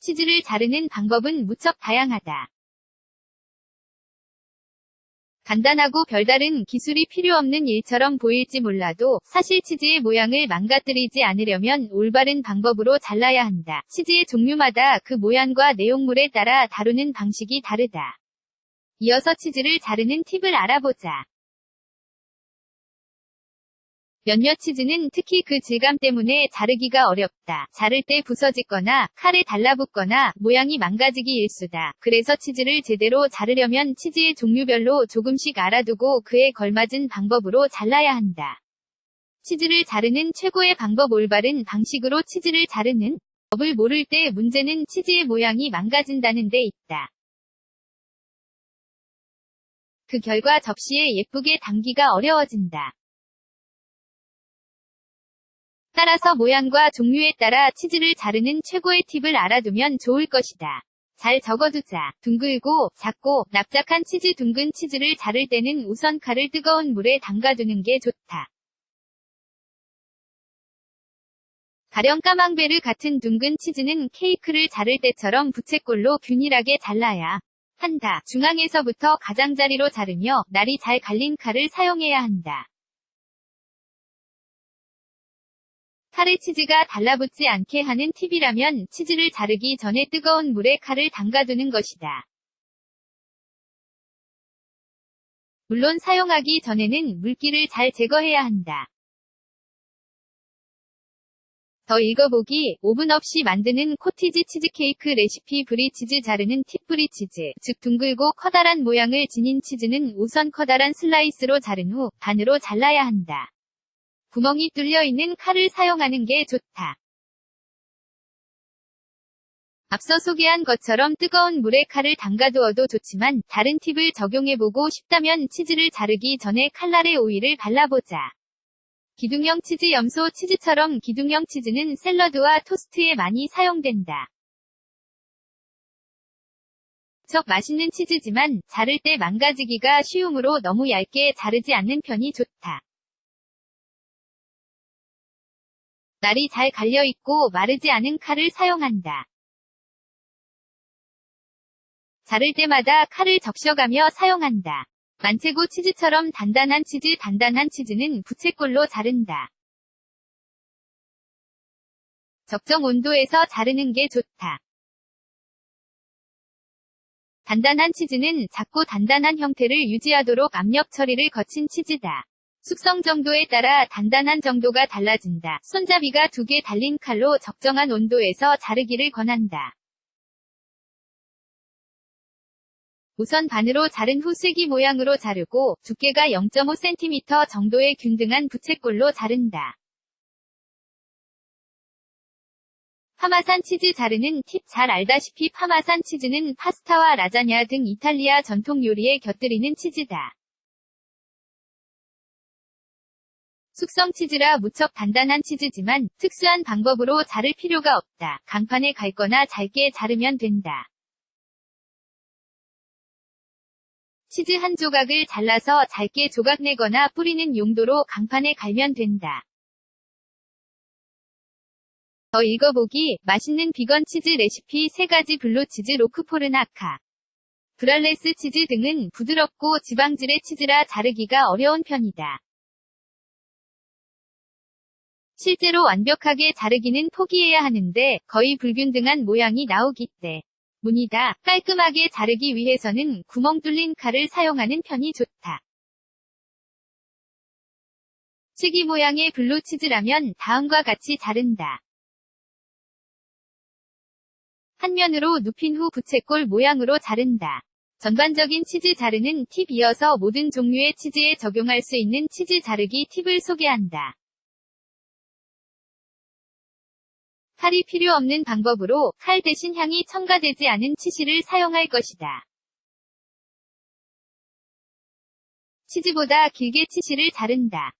치즈를 자르는 방법은 무척 다양하다. 간단하고 별다른 기술이 필요 없는 일처럼 보일지 몰라도 사실 치즈의 모양을 망가뜨리지 않으려면 올바른 방법으로 잘라야 한다. 치즈의 종류마다 그 모양과 내용물에 따라 다루는 방식이 다르다. 이어서 치즈를 자르는 팁을 알아보자. 몇몇 치즈는 특히 그 질감 때문에 자르기가 어렵다. 자를 때 부서지거나 칼에 달라붙거나 모양이 망가지기 일수다. 그래서 치즈를 제대로 자르려면 치즈의 종류별로 조금씩 알아두고 그에 걸맞은 방법으로 잘라야 한다. 치즈를 자르는 최고의 방법 올바른 방식으로 치즈를 자르는 법을 모를 때 문제는 치즈의 모양이 망가진다는 데 있다. 그 결과 접시에 예쁘게 담기가 어려워진다. 따라서 모양과 종류에 따라 치즈를 자르는 최고의 팁을 알아두면 좋을 것이다. 잘 적어두자. 둥글고 작고 납작한 치즈 둥근 치즈를 자를 때는 우선 칼을 뜨거운 물에 담가두는 게 좋다. 가령 까망베르 같은 둥근 치즈는 케이크를 자를 때처럼 부채꼴로 균일하게 잘라야 한다. 중앙에서부터 가장자리로 자르며 날이 잘 갈린 칼을 사용해야 한다. 칼에 치즈가 달라붙지 않게 하는 팁이라면 치즈를 자르기 전에 뜨거운 물에 칼을 담가두는 것이다. 물론 사용하기 전에는 물기를 잘 제거해야 한다. 더 읽어보기, 오븐 없이 만드는 코티지 치즈케이크 레시피 브리치즈 자르는 팁 브리치즈, 즉 둥글고 커다란 모양을 지닌 치즈는 우선 커다란 슬라이스로 자른 후 반으로 잘라야 한다. 구멍이 뚫려 있는 칼을 사용하는 게 좋다. 앞서 소개한 것처럼 뜨거운 물에 칼을 담가두어도 좋지만 다른 팁을 적용해보고 싶다면 치즈를 자르기 전에 칼날에 오일을 발라보자. 기둥형 치즈 염소 치즈처럼 기둥형 치즈는 샐러드와 토스트에 많이 사용된다. 척 맛있는 치즈지만 자를 때 망가지기가 쉬우므로 너무 얇게 자르지 않는 편이 좋다. 날이 잘 갈려있고 마르지 않은 칼을 사용한다. 자를 때마다 칼을 적셔가며 사용한다. 만체고 치즈처럼 단단한 치즈 단단한 치즈는 부채꼴로 자른다. 적정 온도에서 자르는 게 좋다. 단단한 치즈는 작고 단단한 형태를 유지하도록 압력 처리를 거친 치즈다. 숙성 정도에 따라 단단한 정도가 달라진다. 손잡이가 두 개 달린 칼로 적정한 온도에서 자르기를 권한다. 우선 반으로 자른 후 쐐기 모양으로 자르고 두께가 0.5cm 정도의 균등한 부채꼴로 자른다. 파마산 치즈 자르는 팁 잘 알다시피 파마산 치즈는 파스타와 라자냐 등 이탈리아 전통 요리에 곁들이는 치즈다. 숙성 치즈라 무척 단단한 치즈지만 특수한 방법으로 자를 필요가 없다. 강판에 갈거나 잘게 자르면 된다. 치즈 한 조각을 잘라서 잘게 조각 내거나 뿌리는 용도로 강판에 갈면 된다. 더 읽어보기, 맛있는 비건 치즈 레시피 3가지 블루 치즈 로크포르나카. 브랄레스 치즈 등은 부드럽고 지방질의 치즈라 자르기가 어려운 편이다. 실제로 완벽하게 자르기는 포기해야 하는데 거의 불균등한 모양이 나오기 때 문이다. 깔끔하게 자르기 위해서는 구멍 뚫린 칼을 사용하는 편이 좋다. 치기 모양의 블루치즈라면 다음과 같이 자른다. 한 면으로 눕힌 후 부채꼴 모양으로 자른다. 전반적인 치즈 자르는 팁 이어서 모든 종류의 치즈에 적용할 수 있는 치즈 자르기 팁을 소개한다. 칼이 필요 없는 방법으로 칼 대신 향이 첨가되지 않은 치실을 사용할 것이다. 치즈보다 길게 치실을 자른다.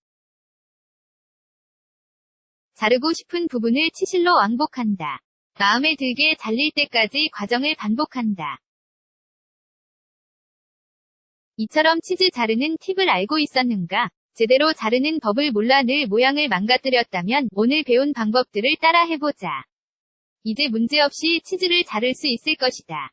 자르고 싶은 부분을 치실로 왕복한다. 마음에 들게 잘릴 때까지 과정을 반복한다. 이처럼 치즈 자르는 팁을 알고 있었는가? 제대로 자르는 법을 몰라 늘 모양을 망가뜨렸다면 오늘 배운 방법들을 따라 해보자. 이제 문제없이 치즈를 자를 수 있을 것이다.